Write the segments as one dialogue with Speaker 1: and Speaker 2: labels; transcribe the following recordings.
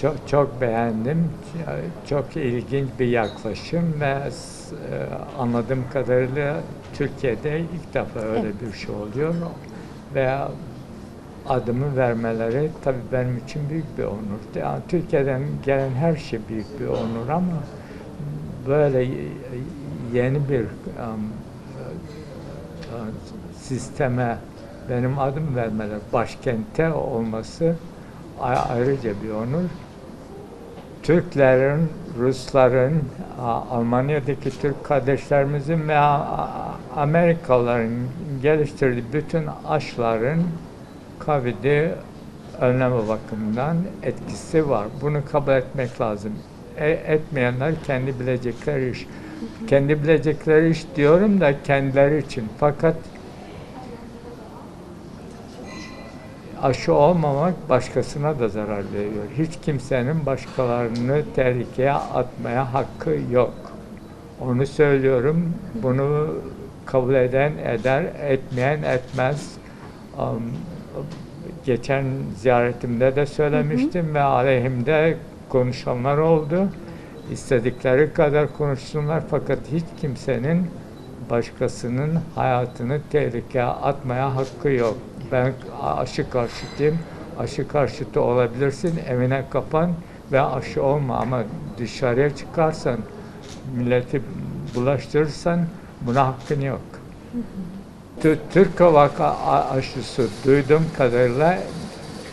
Speaker 1: Çok çok beğendim. Çok ilginç bir yaklaşım ve e, anladığım kadarıyla Türkiye'de ilk defa öyle bir şey oluyor ve adımı vermeleri tabii benim için büyük bir onur. Yani Türkiye'den gelen her şey büyük bir onur ama böyle yeni bir um, sisteme benim adım vermeleri, başkentte olması ayrıca bir onur. Türklerin, Rusların, Almanya'daki Türk kardeşlerimizin ve Amerikalıların geliştirdiği bütün aşıların COVID'i önleme bakımından etkisi var. Bunu kabul etmek lazım. E- etmeyenler kendi bilecekleri iş. Kendi bilecekleri iş diyorum da kendileri için. Fakat aşı olmamak başkasına da zarar veriyor. Hiç kimsenin başkalarını tehlikeye atmaya hakkı yok. Onu söylüyorum. Bunu kabul eden eder, etmeyen etmez. Geçen ziyaretimde de söylemiştim ve aleyhimde konuşanlar oldu. İstedikleri kadar konuşsunlar fakat hiç kimsenin başkasının hayatını tehlikeye atmaya hakkı yok. Ben aşı karşıtıyım. Aşı karşıtı olabilirsin, evine kapan ve aşı olma ama dışarıya çıkarsan, milleti bulaştırırsan buna hakkın yok. Tü- Türk Havak a- aşısı duyduğum kadarıyla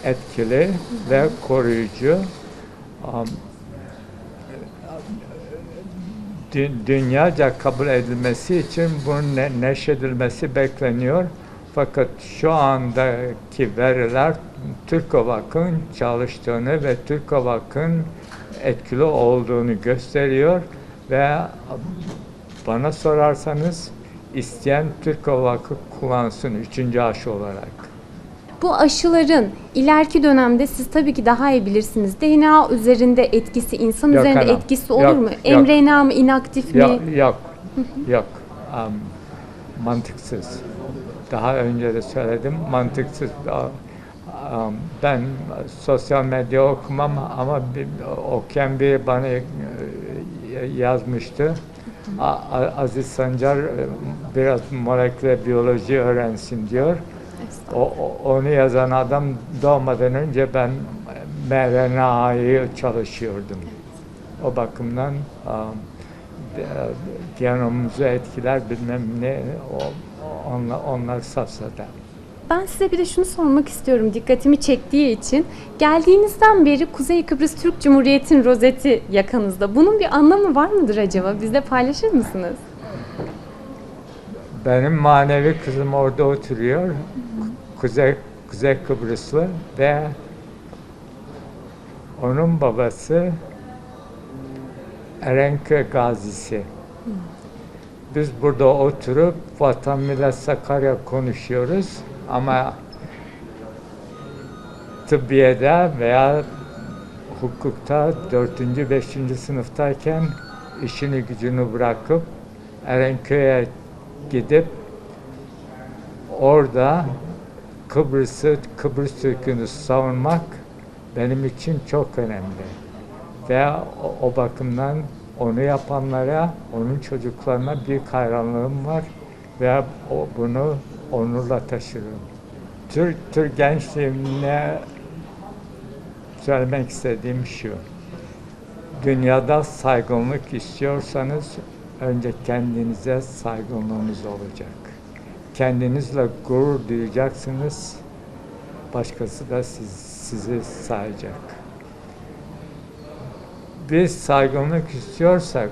Speaker 1: etkili ve koruyucu. Dü- dünyaca kabul edilmesi için bunun ne- neşredilmesi bekleniyor. Fakat şu andaki veriler Türk Havak'ın çalıştığını ve Türk Havak'ın etkili olduğunu gösteriyor ve bana sorarsanız isteyen Türk Havak'ı kullansın üçüncü aşı olarak.
Speaker 2: Bu aşıların ileriki dönemde siz tabii ki daha iyi bilirsiniz. DNA üzerinde etkisi, insan
Speaker 1: Yok
Speaker 2: üzerinde
Speaker 1: hanım.
Speaker 2: etkisi olur
Speaker 1: Yok,
Speaker 2: mu?
Speaker 1: yok.
Speaker 2: mRNA mı, inaktif mi?
Speaker 1: Yok, yok, yok. Mantıksız. Daha önce de söyledim, mantıksız. Ben sosyal medya okumam ama bir, okuyan biri bana e, yazmıştı. Aziz Sancar e, biraz moleküler biyoloji öğrensin diyor. O- onu yazan adam doğmadan önce ben mRNA'yı çalışıyordum. O bakımdan de- genomumuzu etkiler bilmem ne o, onlar, onlar safsata.
Speaker 2: Ben size bir de şunu sormak istiyorum dikkatimi çektiği için. Geldiğinizden beri Kuzey Kıbrıs Türk Cumhuriyeti'nin rozeti yakanızda. Bunun bir anlamı var mıdır acaba? Bizle paylaşır mısınız?
Speaker 1: Benim manevi kızım orada oturuyor. Kuzey Kuzey Kıbrıslı ve onun babası Erenköy gazisi. Biz burada oturup vatan millet Sakarya konuşuyoruz ama tıbbiyede veya hukukta dördüncü, beşinci sınıftayken işini gücünü bırakıp Erenköy'e gidip orada Kıbrıs'ı, Kıbrıs Türk'ünü savunmak benim için çok önemli. Ve o, o bakımdan onu yapanlara, onun çocuklarına büyük hayranlığım var ve o, bunu onurla taşırım. Türk, Türk gençliğine söylemek istediğim şu. Dünyada saygınlık istiyorsanız önce kendinize saygınlığınız olacak. Kendinizle gurur duyacaksınız. Başkası da siz, sizi sayacak. Biz saygınlık istiyorsak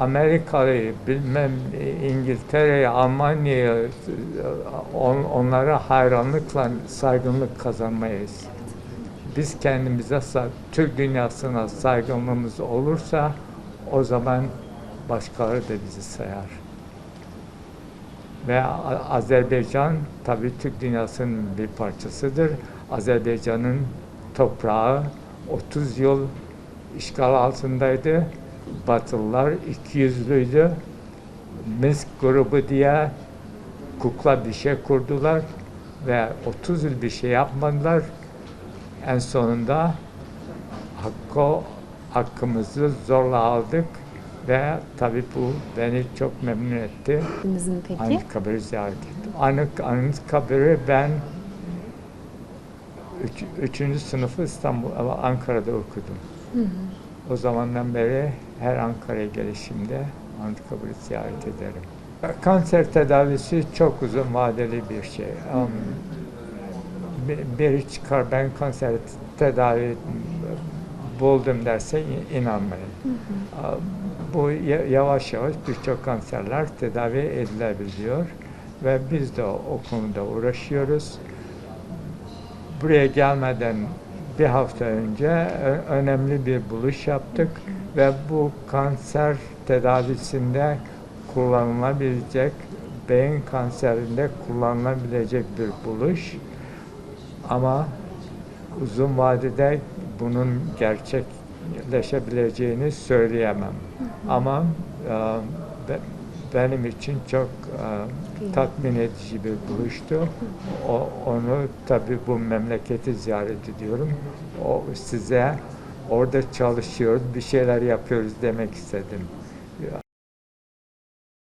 Speaker 1: Amerika'yı, bilmem İngiltere'yi, Almanya'yı on, onlara hayranlıkla saygınlık kazanmayız. Biz kendimize, Türk dünyasına saygınlığımız olursa o zaman başkaları da bizi sayar. Ve Azerbaycan tabii Türk dünyasının bir parçasıdır. Azerbaycan'ın toprağı 30 yıl işgal altındaydı. Batılılar ikiyüzlüydü. Minsk grubu diye kukla bir şey kurdular. ve 30 yıl bir şey yapmadılar. En sonunda hakkı, hakkımızı zorla aldık ve tabii bu beni çok memnun etti.
Speaker 2: Sizin peki?
Speaker 1: Anıtkabir'i ziyaret ettim. Anıt, Anıtkabir'i ben üç, üçüncü sınıfı İstanbul, Ankara'da okudum. O zamandan beri her Ankara'ya gelişimde Anıtkabir'i ziyaret ederim. Kanser tedavisi çok uzun vadeli bir şey. Bir- biri çıkar ben kanser tedavi buldum derse in- inanmayın. Bu ya- yavaş yavaş birçok kanserler tedavi edilebiliyor ve biz de o konuda uğraşıyoruz. Buraya gelmeden bir hafta önce ö- önemli bir buluş yaptık ve bu kanser tedavisinde kullanılabilecek, beyin kanserinde kullanılabilecek bir buluş. Ama uzun vadede bunun gerçekleşebileceğini söyleyemem. Ama e, benim için çok e, tatmin edici bir buluştu. O, onu tabii bu memleketi ziyaret ediyorum. O size orada çalışıyoruz, bir şeyler yapıyoruz demek istedim.